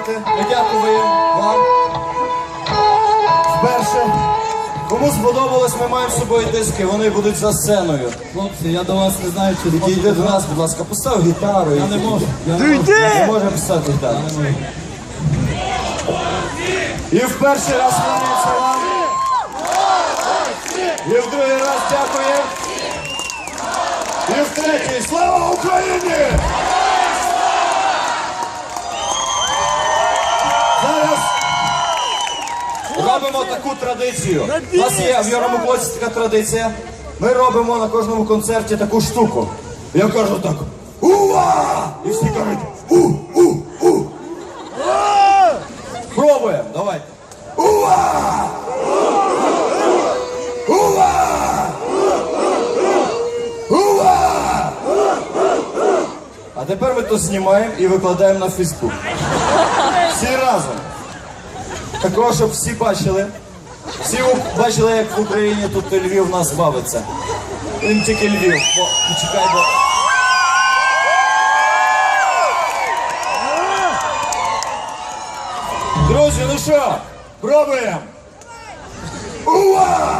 виступати. Я дякую вам. Вперше. Кому сподобалось, ми маємо з собою диски, вони будуть за сценою. Хлопці, я до вас не знаю, чи Підійди до нас, будь ласка, постав гітару. Я не можу. Я не можу. Не може писати гітару. І в перший раз кланяється вам. І в другий раз дякую. І в третій слава Україні! робимо таку традицію. У нас є в Євромоклосі така традиція. Ми робимо на кожному концерті таку штуку. Я кажу так. Ува! І всі кажуть у-у-у. Пробуємо, давайте. Уа! А тепер ми то знімаємо і викладаємо на Фейсбук. Всі разом. Такого, щоб всі бачили. Всі бачили, як в Україні тут Львів нас бавиться. Він тільки Львів. Бо, почекай, бо... Друзі, ну що, пробуємо. Уа!